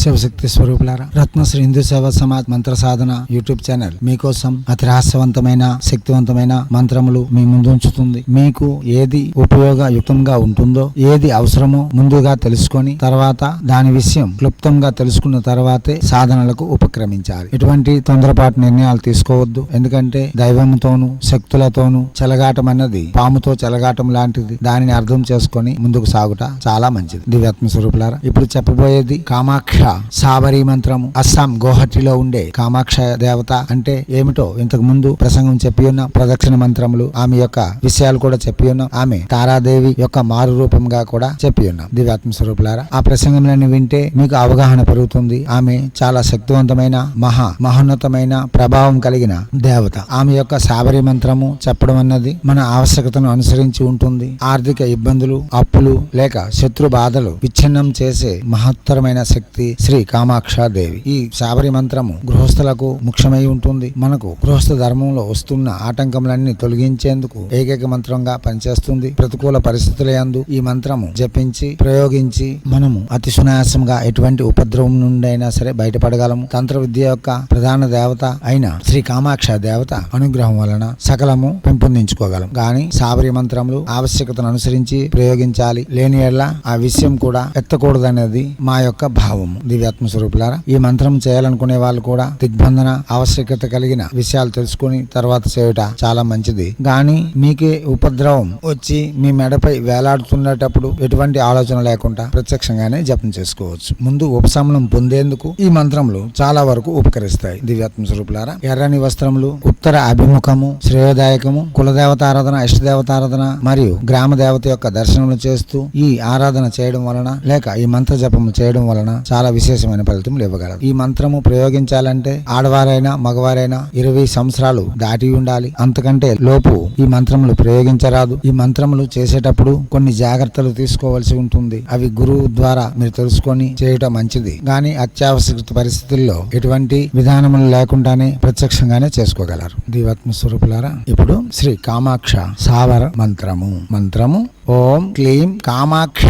శివశక్తి స్వరూపులారా రత్నశ్రీ హిందూ సేవా సమాజ్ మంత్ర సాధన YouTube channel మీకోసం అతి రహస్యవంతమైన శక్తివంతమైన మంత్రములు మీ ముందు ఉంచుతుంది. మీకు ఏది ఉపయోగయుక్తంగా ఉంటుందో ఏది అవసరమో ముందుగా తెలుసుకొని తర్వాత దాని విషయం క్లుప్తంగా తెలుసుకున్న తర్వాతే సాధనలకు ఉపక్రమించాలి. ఎటువంటి తొందరపాటు నిర్ణయాలు తీసుకోవద్దు. ఎందుకంటే దైవంతోనూ శక్తులతోనూ చెలగాటం అన్నది పాముతో చెలగాటం లాంటిది. దానిని అర్థం చేసుకొని ముందుకు సాగుట చాలా మంచిది. దివ్యాత్మ స్వరూపులారా ఇప్పుడు చెప్పబోయేది కామాక్ష సాబరి మంత్రము. అస్సాం గౌహటిలో ఉండే కామాక్ష దేవత అంటే ఏమిటో ఇంతకు ముందు ప్రసంగం చెప్పి ఉన్నాం ప్రదక్షిణ మంత్రములు ఆమె యొక్క విషయాలు కూడా చెప్పి ఉన్నాం ఆమె తారాదేవి యొక్క మారు రూపంగా కూడా చెప్పి ఉన్నాం దివ్యాత్మ స్వరూపులారా. ఆ ప్రసంగంలోని వింటే మీకు అవగాహన పెరుగుతుంది. ఆమె చాలా శక్తివంతమైన మహా మహోన్నతమైన ప్రభావం కలిగిన దేవత. ఆమె యొక్క సాబరి మంత్రము చెప్పడం అన్నది మన ఆవశ్యకతను అనుసరించి ఉంటుంది. ఆర్థిక ఇబ్బందులు అప్పులు లేక శత్రు బాధలు విచ్ఛిన్నం చేసే మహత్తరమైన శక్తి శ్రీ కామాక్షాదేవి ఈ సాబరి మంత్రము గృహస్థులకు ముఖ్యమై ఉంటుంది. మనకు గృహస్థ ధర్మంలో వస్తున్న ఆటంకములన్నీ తొలగించేందుకు ఏకైక మంత్రంగా పనిచేస్తుంది. ప్రతికూల పరిస్థితుల యందు ఈ మంత్రము జపించి ప్రయోగించి మనము అతి సునాయాసంగా ఎటువంటి ఉపద్రవం నుండి అయినా సరే బయటపడగలము. తంత్ర విద్య యొక్క ప్రధాన దేవత అయిన శ్రీ కామాక్ష దేవత అనుగ్రహం వలన సకలము పెంపొందించుకోగలం. గాని సాబరి మంత్రములు ఆవశ్యకతను అనుసరించి ప్రయోగించాలి. లేని ఎడల ఆ విషయం కూడా ఎత్తకూడదనేది మా యొక్క భావము. దివ్యాత్మ స్వరూపులారా ఈ మంత్రం చేయాలనుకునే వాళ్ళు కూడా దిగ్బంధన ఆవశ్యకత కలిగిన విషయాలు తెలుసుకుని తర్వాత చేయుట చాలా మంచిది. గాని మీకే ఉపద్రవం వచ్చి మీ మెడపై వేలాడుతున్నటప్పుడు ఎటువంటి ఆలోచన లేకుండా ప్రత్యక్షంగానే జపం చేసుకోవచ్చు. ముందు ఉపశమనం పొందేందుకు ఈ మంత్రములు చాలా వరకు ఉపకరిస్తాయి. దివ్యాత్మ స్వరూపులారా ఎర్రని వస్త్రములు ఉత్తర అభిముఖము శ్రేయోదాయకము కులదేవతారాధన ఇష్టదేవతారాధన మరియు గ్రామ దేవత యొక్క దర్శనములు చేస్తూ ఈ ఆరాధన చేయడం వలన లేక ఈ మంత్ర జపము చేయడం వలన చాలా విశేషమైన ఫలితములు ఇవ్వగలరు ఈ మంత్రము ప్రయోగించాలంటే ఆడవారైనా మగవారైనా ఇరవై సంవత్సరాలు దాటి ఉండాలి. అంతకంటే లోపు ఈ మంత్రములు ప్రయోగించరాదు. ఈ మంత్రములు చేసేటప్పుడు కొన్ని జాగ్రత్తలు తీసుకోవాల్సి ఉంటుంది. అవి గురువు ద్వారా మీరు తెలుసుకొని చేయటం మంచిది. గాని అత్యావశ్యక పరిస్థితుల్లో ఎటువంటి విధానములు లేకుండానే ప్రత్యక్షంగానే చేసుకోగలరు. దీవాత్మ స్వరూపులారా ఇప్పుడు శ్రీ కామాక్ష సావర మంత్రము. మంత్రము ఓం క్లీం కామాక్ష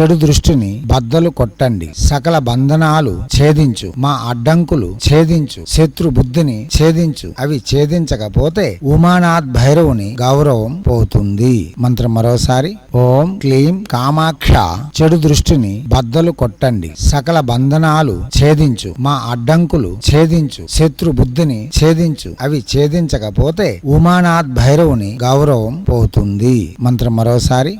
చెడు దృష్టిని బద్దలు కొట్టండి. సకల బంధనాలు ఛేదించు. మా అడ్డంకులు ఛేదించు. శత్రు బుద్ధిని ఛేదించు. అవి ఛేదించకపోతే ఉమానాథ్ భైరవుని గౌరవం పోతుంది. మంత్రం మరోసారి. ఓం క్లీం కామాక్ష చెడు దృష్టిని బద్దలు కొట్టండి. సకల బంధనాలు ఛేదించు. మా అడ్డంకులు ఛేదించు. శత్రు బుద్ధిని ఛేదించు. అవి ఛేదించకపోతే ఉమానాథ్ భైరవుని గౌరవం పోతుంది. మంత్రం మరోసారి.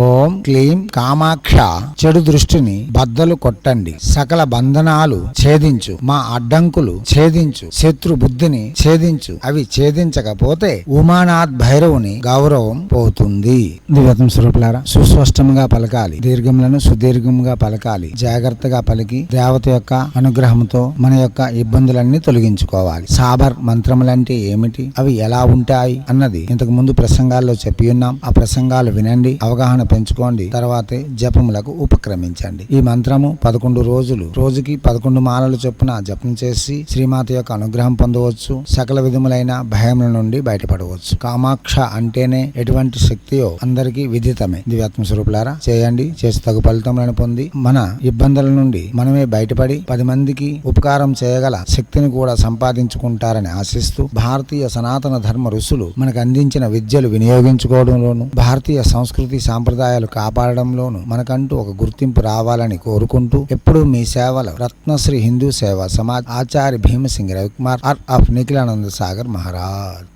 ఓం క్లీం కామాక్ష చెడు దృష్టిని బద్దలు కొట్టండి. సకల బంధనాలు ఛేదించు. మా అడ్డంకులు ఛేదించు. శత్రు బుద్ధిని ఛేదించు. అవి ఛేదించకపోతే ఉమానాథ్ భైరవుని గౌరవం పోతుంది. దివ్యతం స్వరూపులారా సుస్పష్టంగా పలకాలి. దీర్ఘములను సుదీర్ఘంగా పలకాలి. జాగ్రత్తగా పలికి దేవత యొక్క అనుగ్రహంతో మన యొక్క ఇబ్బందులన్నీ తొలగించుకోవాలి. సాబర్ మంత్రములంటే ఏమిటి? అవి ఎలా ఉంటాయి? అన్నది ఇంతకు ముందు ప్రసంగాల్లో చెప్పి ఉన్నాం. ఆ ప్రసంగాలు వినండి. అవగాహన పెంచుకోండి. తర్వాతే జపములకు ఉపక్రమించండి. ఈ మంత్రము పదకొండు రోజులు. రోజుకి పదకొండు మాలలు చొప్పున జపం చేసి శ్రీమాత యొక్క అనుగ్రహం పొందవచ్చు. సకల విధములైన భయముల నుండి బయటపడవచ్చు. కామాక్ష అంటేనే ఎటువంటి శక్తియో అందరికీ విదితమే. దివ్యాత్మ స్వరూపులారా చేయండి. చేసి తగు ఫలితములను పొంది మన ఇబ్బందుల నుండి మనమే బయటపడి పది మందికి ఉపకారం చేయగల శక్తిని కూడా సంపాదించుకుంటారని ఆశిస్తూ భారతీయ సనాతన ధర్మ ఋషులు మనకు అందించిన విద్యలు వినియోగించుకోవడంలోను భారతీయ సంస్కృతి సాంప్రదాయ సాంప్రదాయాలు కాపాడడంలోనూ మనకంటూ ఒక గుర్తింపు రావాలని కోరుకుంటూ ఎప్పుడూ మీ సేవలు రత్నశ్రీ హిందూ సేవ సమాజ్ ఆచార్య భీమసింగ్ రవికుమార్ ఆర్ ఆఫ్ నిఖిలానంద సాగర్ మహారాజ్.